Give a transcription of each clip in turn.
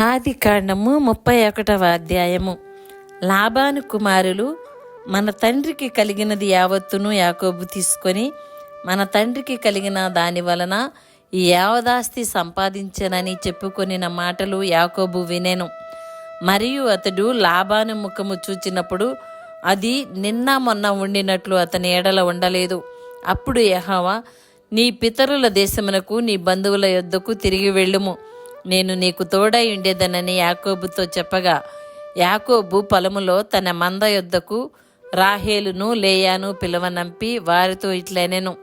ఆది కాండము ముప్పై ఒకటవ అధ్యాయము. లాభాను కుమారులు మన తండ్రికి కలిగినది యావత్తును యాకోబు తీసుకొని మన తండ్రికి కలిగిన దాని వలన ఈ యావదాస్తి సంపాదించనని చెప్పుకొనిన మాటలు యాకోబు వినెను. మరియు అతడు లాభాను ముఖము చూచినప్పుడు అది నిన్న మొన్న ఉండినట్లు అతని ఎడల ఉండలేదు. అప్పుడు యహవా నీ పితరుల దేశమునకు నీ బంధువుల యొద్దకు తిరిగి వెళ్ళుము. నేను నీకు తోడై ఉండేదనని యాకోబుతో చెప్పగా యాకోబు పొలములో తన మంద యొద్దకు రాహేలును లేయాను పిలవనంపి వారితో ఇట్లనెను.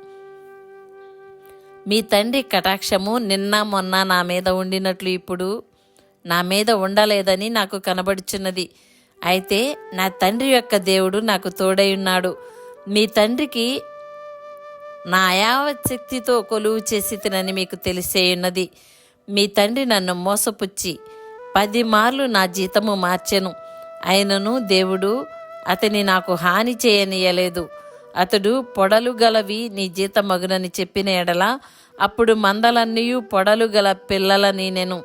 మీ తండ్రి కటాక్షము నిన్న మొన్న నా మీద ఉండినట్లు ఇప్పుడు నా మీద ఉండలేదని నాకు కనబడుచున్నది. అయితే నా తండ్రి యొక్క దేవుడు నాకు తోడై ఉన్నాడు. మీ తండ్రికి నా యావత్ శక్తితో కొలువు చేసి తినని మీకు తెలిసే ఉన్నది. మీ తండ్రి నన్ను మోసపుచ్చి పది మార్లు నా జీతము మార్చెను. అయినను దేవుడు అతని నాకు హాని చేయనీయలేదు. అతడు పొడలు గలవి నీ జీతమగునని చెప్పిన ఎడల అప్పుడు మందలన్నీయు పొడలు గల పిల్లలని నేను.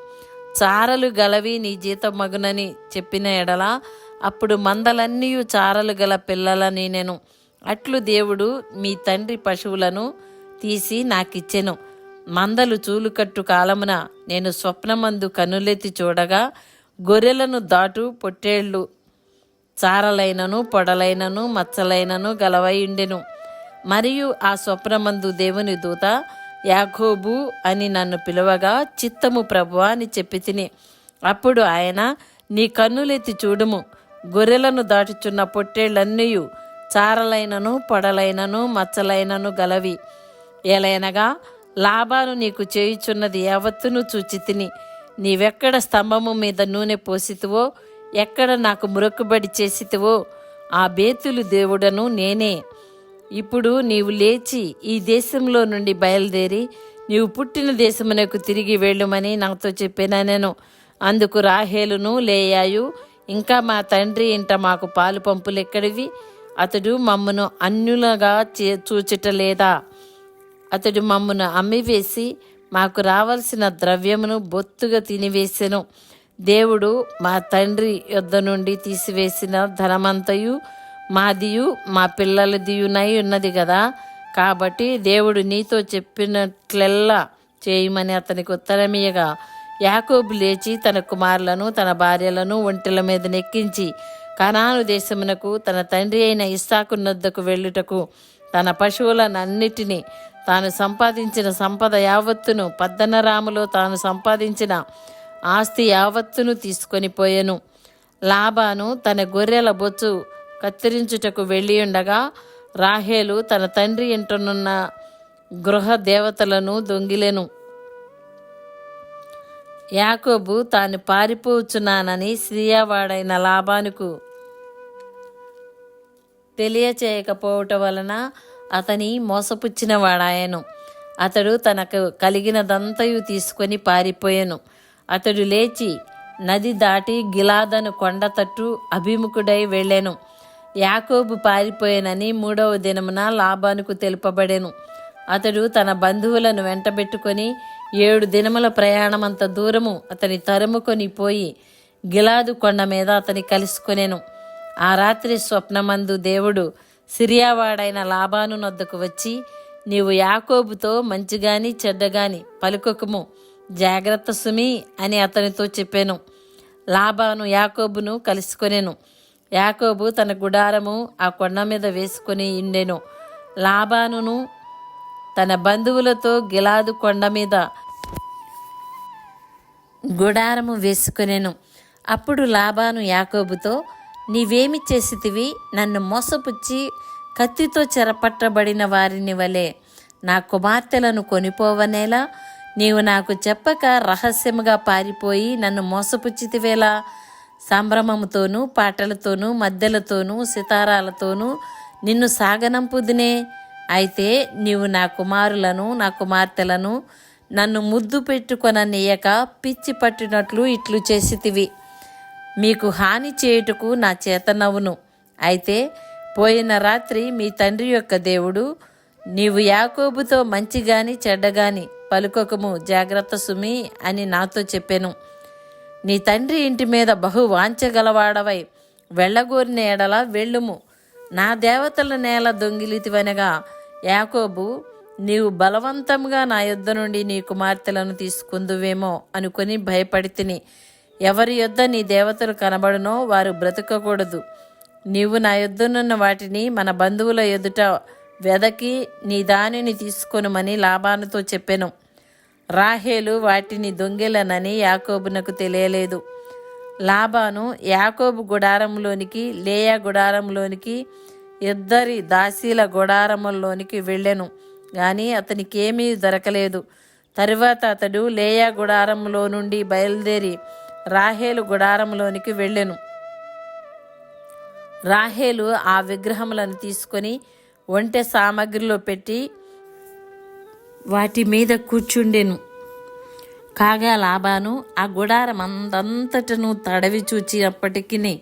చారలు గలవి నీ జీతమగునని చెప్పిన ఎడల అప్పుడు మందలన్నీయు చారలు గల పిల్లలని నేను. అట్లు దేవుడు మీ తండ్రి పశువులను తీసి నాకిచ్చెను. మందలు చూలుకట్టు కాలమున నేను స్వప్నమందు కనులెత్తి చూడగా గొర్రెలను దాటు పొట్టేళ్ళు చారలైనను పొడలైనను మచ్చలైనను గలవై ఉండెను మరియు ఆ స్వప్నమందు దేవుని దూత యాకోబు అని నన్ను పిలువగా చిత్తము ప్రభు అని చెప్పి తిని అప్పుడు ఆయన నీ కన్నులెత్తి చూడుము. గొర్రెలను దాటుచున్న పొట్టేళ్ళన్నీయు చారలైనను పొడలైనను మచ్చలైనను గలవి. ఎలైనగా లాభాను నీకు చేయుచున్నది యావత్తును చూచి తిని. నీవెక్కడ స్తంభము మీద నూనె పోసితివో ఎక్కడ నాకు మురక్కుబడి చేసితివో ఆ బేతులు దేవుడను నేనే. ఇప్పుడు నీవు లేచి ఈ దేశంలో నుండి బయలుదేరి నీవు పుట్టిన దేశమునకు తిరిగి వెళ్ళుమని నాతో చెప్పినా నేను. అందుకు రాహేలును లేయాయు ఇంకా మా తండ్రి ఇంట మాకు పాలు పంపులు ఎక్కడివి అతడు మమ్మను అన్యులుగా చే చూచటలేదా? అతడు మమ్మను అమ్మివేసి మాకు రావలసిన ద్రవ్యమును బొత్తుగా తినివేసెను. దేవుడు మా తండ్రి యొద్ద నుండి తీసివేసిన ధనమంతయు మాదియు మా పిల్లలదియునై ఉన్నది కదా కాబట్టి దేవుడు నీతో చెప్పినట్లెల్లా చేయమని అతనికి ఉత్తరమియగా యాకోబు లేచి తన కుమారులను తన భార్యలను ఒంటెల మీద నెక్కించి కనాను దేశమునకు తన తండ్రి అయిన ఇస్సాకున్నద్దకు వెళ్ళుటకు తన పశువులనన్నిటినీ తాను సంపాదించిన సంపద యావత్తును పద్దనరాములో తాను సంపాదించిన ఆస్తి యావత్తును తీసుకొని పోయెను. లాబాను తన గొర్రెల బొచ్చు కత్తిరించుటకు వెళ్ళి ఉండగా రాహేలు తన తండ్రి ఇంటనున్న గృహ దేవతలను దొంగిలెను. యాకోబు తాను పారిపోచున్నానని సిరియావాడైన లాభానుకు తెలియచేయకపోవటం వలన అతని మోసపుచ్చినవాడాయను. అతడు తనకు కలిగినదంతయు తీసుకొని పారిపోయాను. అతడు లేచి నది దాటి గిలాదను కొండ తట్టు అభిముఖుడై వెళ్ళాను. యాకోబు పారిపోయానని మూడవ దినమున లాభానుకు తెలుపబడెను. అతడు తన బంధువులను వెంటబెట్టుకొని ఏడు దినముల ప్రయాణమంత దూరము అతని తరుముకొని పోయి గిలాదు కొండ మీద అతని కలుసుకొనెను. ఆ రాత్రి స్వప్నమందు దేవుడు సిరియావాడైన లాభాను నొద్దకు వచ్చి నీవు యాకోబుతో మంచిగాని చెడ్డగాని పలుకకుము. జాగ్రత్త సుమి అని అతనితో చెప్పాను. లాభాను యాకోబును కలుసుకొనేను. యాకోబు తన గుడారము ఆ కొండ మీద వేసుకొని ఇండెను. లాభానును తన బంధువులతో గిలాదు కొండ మీద గుడారము వేసుకునేను. అప్పుడు లాభాను యాకోబుతో నీవేమి చేసితివి? నన్ను మోసపుచ్చి కత్తితో చెరపట్టబడిన వారిని వలె నా కుమార్తెలను కొనిపోవనేలా? నీవు నాకు చెప్పక రహస్యముగా పారిపోయి నన్ను మోసపుచ్చితివేలా? సంభ్రమముతోనూ పాటలతోనూ మద్దెలతోనూ సితారాలతోనూ నిన్ను సాగనంపుదినే? అయితే నీవు నా కుమారులను నా కుమార్తెలను నన్ను ముద్దు పెట్టుకొననీయక పిచ్చి పట్టినట్లు ఇట్లు చేసితివి. మీకు హాని చేయుటకు నా చేత నవ్వును. అయితే పోయిన రాత్రి మీ తండ్రి యొక్క దేవుడు నీవు యాకోబుతో మంచిగాని చెడ్డగాని పలుకొకము జాగ్రత్త సుమి అని నాతో చెప్పాను. నీ తండ్రి ఇంటి మీద బహు వాంచగలవాడవై వెళ్ళగోరిన ఎడల వెళ్ళుము. నా దేవతల నేల దొంగిలితివనగా యాకోబు నీవు బలవంతంగా నా యుద్ధ నుండి నీ కుమార్తెలను తీసుకుందువేమో అనుకొని భయపడితిని ఎవరి యొద్ద నీ దేవతలు కనబడునో వారు బ్రతకకూడదు. నీవు నా యొద్దనున్న వాటిని మన బంధువుల ఎదుట వెదకి నీ దానిని తీసుకొనుమని లాభానుతో చెప్పెను. రాహేలు వాటిని దొంగిలనని యాకోబునకు తెలియలేదు. లాభాను యాకోబు గుడారంలోనికి లేయా గుడారంలోనికి ఇద్దరి దాసీల గుడారముల్లోనికి వెళ్ళెను. కానీ అతనికి ఏమీ దొరకలేదు. తరువాత అతడు లేయా గుడారంలో నుండి బయలుదేరి రాహేలు గుడారంలోనికి వెళ్ళెను. రాహేలు ఆ విగ్రహములను తీసుకొని ఒంటె సామగ్రిలో పెట్టి వాటి మీద కూర్చుండెను. కాగా లాభాను ఆ గుడారం అందంతటను తడవి చూచినప్పటికీ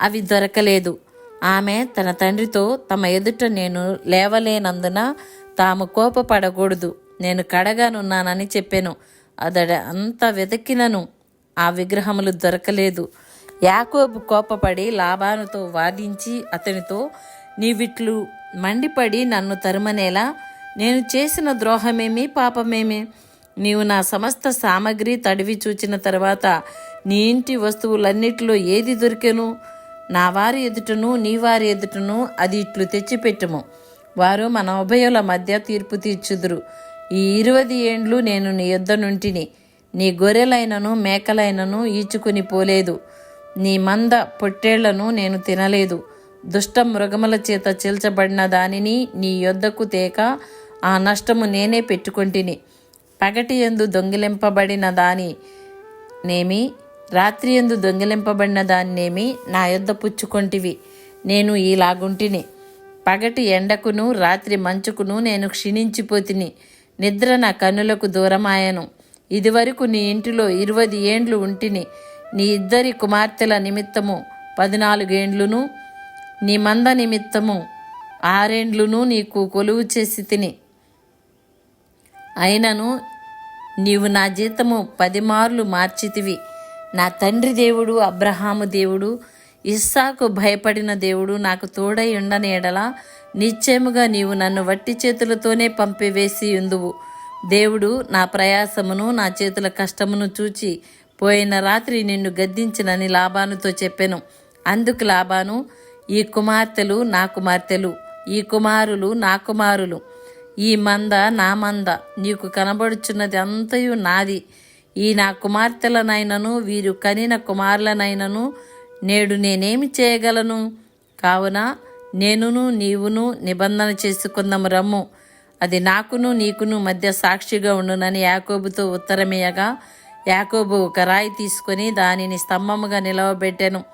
అవి దొరకలేదు. ఆమె తన తండ్రితో తమ ఎదుట నేను లేవలేనందున తాము కోపపడకూడదు. నేను కడగానున్నానని చెప్పాను. అతడు అంత వెతికినను ఆ విగ్రహములు దొరకలేదు. యాకోబు కోపపడి లాభానుతో వాదించి అతనితో నీవిట్లు మండిపడి నన్ను తరుమనేలా? నేను చేసిన ద్రోహమేమి? పాపమేమి? నీవు నా సమస్త సామగ్రి తడివి చూచిన తర్వాత నీ ఇంటి వస్తువులన్నిటిలో ఏది దొరికెను? నా వారి ఎదుటను నీ వారి ఎదుటను అది ఇట్లు తెచ్చిపెట్టుము. వారు మన ఉభయుల మధ్య తీర్పు తీర్చుదురు. ఈ ఇరవై ఏండ్లు నేను నీ యుద్ధ నుంటిని నీ గొర్రెలైనను మేకలైనను ఈచుకుని పోలేదు. నీ మంద పొట్టేళ్ళను నేను తినలేదు. దుష్ట మృగముల చేత చీల్చబడిన దానిని నీ యొద్దకు తేక ఆ నష్టము నేనే పెట్టుకొంటిని. పగటి ఎందు దొంగిలింపబడిన దాని నేమి రాత్రి ఎందు దొంగిలింపబడిన దాన్నేమి నా యొద్ద పుచ్చుకొంటివి. నేను ఇలాగుంటిని పగటి ఎండకును రాత్రి మంచుకును నేను క్షీణించిపోతిని. నిద్ర నా కన్నులకు దూరమాయను. ఇదివరకు నీ ఇంటిలో ఇరవై ఏండ్లు ఉంటిని నీ ఇద్దరి కుమార్తెల నిమిత్తము పద్నాలుగేండ్లును నీ మంద నిమిత్తము ఆరేండ్లును నీకు కొలువు చేసి తిని. అయినను నీవు నా జీతము పదిమార్లు మార్చితివి. నా తండ్రి దేవుడు అబ్రహాము దేవుడు ఇస్సాకు భయపడిన దేవుడు నాకు తోడై ఉండని ఎడల నిశ్చయముగా నీవు నన్ను వట్టి చేతులతోనే పంపివేసి ఉందువు దేవుడు నా ప్రయాసమును నా చేతుల కష్టమును చూచి పోయిన రాత్రి నిన్ను గద్దించినని లాభానుతో చెప్పెను. అందుకు లాభాను ఈ కుమార్తెలు నా కుమార్తెలు ఈ కుమారులు నా కుమారులు. ఈ మంద నా మంద నీకు కనబడుచున్నది అంతయు నాది. ఈ నా కుమార్తెలనైనను వీరు కనిన కుమారులనైనను నేడు నేనేమి చేయగలను? కావున నేనును నీవును నిబంధన చేసుకుందాము రమ్ము. అది నాకును నీకును మధ్య సాక్షిగా ఉండునని యాకోబుతో ఉత్తరమేయగా యాకోబు ఒక రాయి తీసుకొని దానిని స్తంభముగా నిలవబెట్టెను.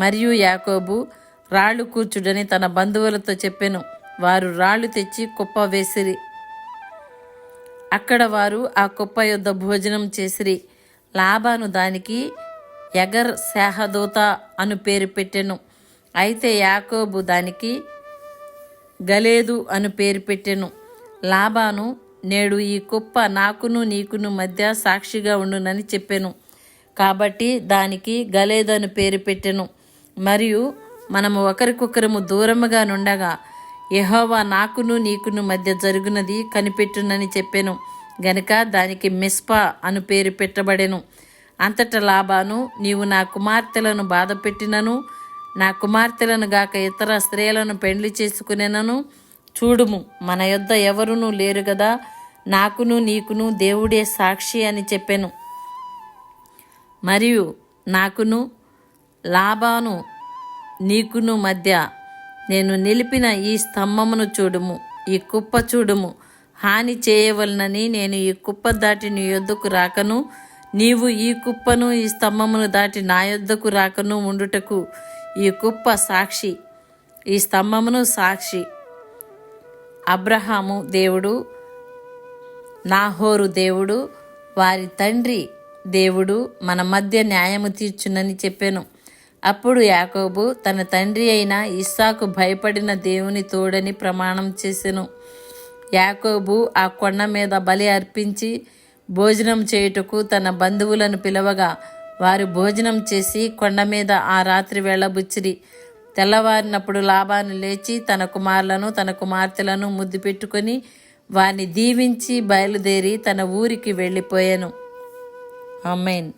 మరియు యాకోబు రాళ్ళు కూర్చుడని తన బంధువులతో చెప్పెను. వారు రాళ్ళు తెచ్చి కుప్ప వేసిరి. అక్కడ వారు ఆ కుప్ప యొద్ద భోజనం చేసిరి. లాభాను దానికి ఎగర్ శాహదూత అను పేరు పెట్టెను. అయితే యాకోబు దానికి గలేదు అను పేరు పెట్టెను. లాబాను నేడు ఈ కుప్ప నాకును నీకును మధ్య సాక్షిగా ఉండునని చెప్పెను. కాబట్టి దానికి గలేదను పేరు పెట్టెను. మరియు మనము ఒకరికొకరము దూరముగా నుండగా యహోవా నాకును నీకును మధ్య జరుగునది కనిపెట్టునని చెప్పెను. గనుక దానికి మిస్పా అను పేరు పెట్టబడెను. అంతట లాభాను నీవు నా కుమార్తెలను బాధ పెట్టినను నా కుమార్తెలను గాక ఇతర స్త్రీలను పెండ్లి చేసుకునేనను చూడుము మన యొద్ద ఎవరునూ లేరు గదా నాకును నీకును దేవుడే సాక్షి అని చెప్పెను. మరియు నాకును లాభాను నీకును మధ్య నేను నిలిపిన ఈ స్తంభమును చూడుము ఈ కుప్ప చూడుము. హాని చేయవలనని నేను ఈ కుప్ప దాటి నీ యొద్దకు రాకను నీవు ఈ కుప్పను ఈ స్తంభమును దాటి నా యొద్దకు రాకను ఉండుటకు ఈ కుప్ప సాక్షి ఈ స్తంభమును సాక్షి. అబ్రహాము దేవుడు నాహోరు దేవుడు వారి తండ్రి దేవుడు మన మధ్య న్యాయము తీర్చునని చెప్పాను. అప్పుడు యాకోబు తన తండ్రి అయిన ఇస్సాకు భయపడిన దేవుని తోడని ప్రమాణం చేసెను. యాకోబు ఆ కొండ మీద బలి అర్పించి భోజనం చేయుటకు తన బంధువులను పిలవగా వారు భోజనం చేసి కొండ మీద ఆ రాత్రి వెళ్ళబుచ్చిరి తెల్లవారినప్పుడు లాభాను లేచి తన కుమారులను తన కుమార్తెలను ముద్దు పెట్టుకొని వారిని దీవించి బయలుదేరి తన ఊరికి వెళ్ళిపోయాను. అమ్మేన్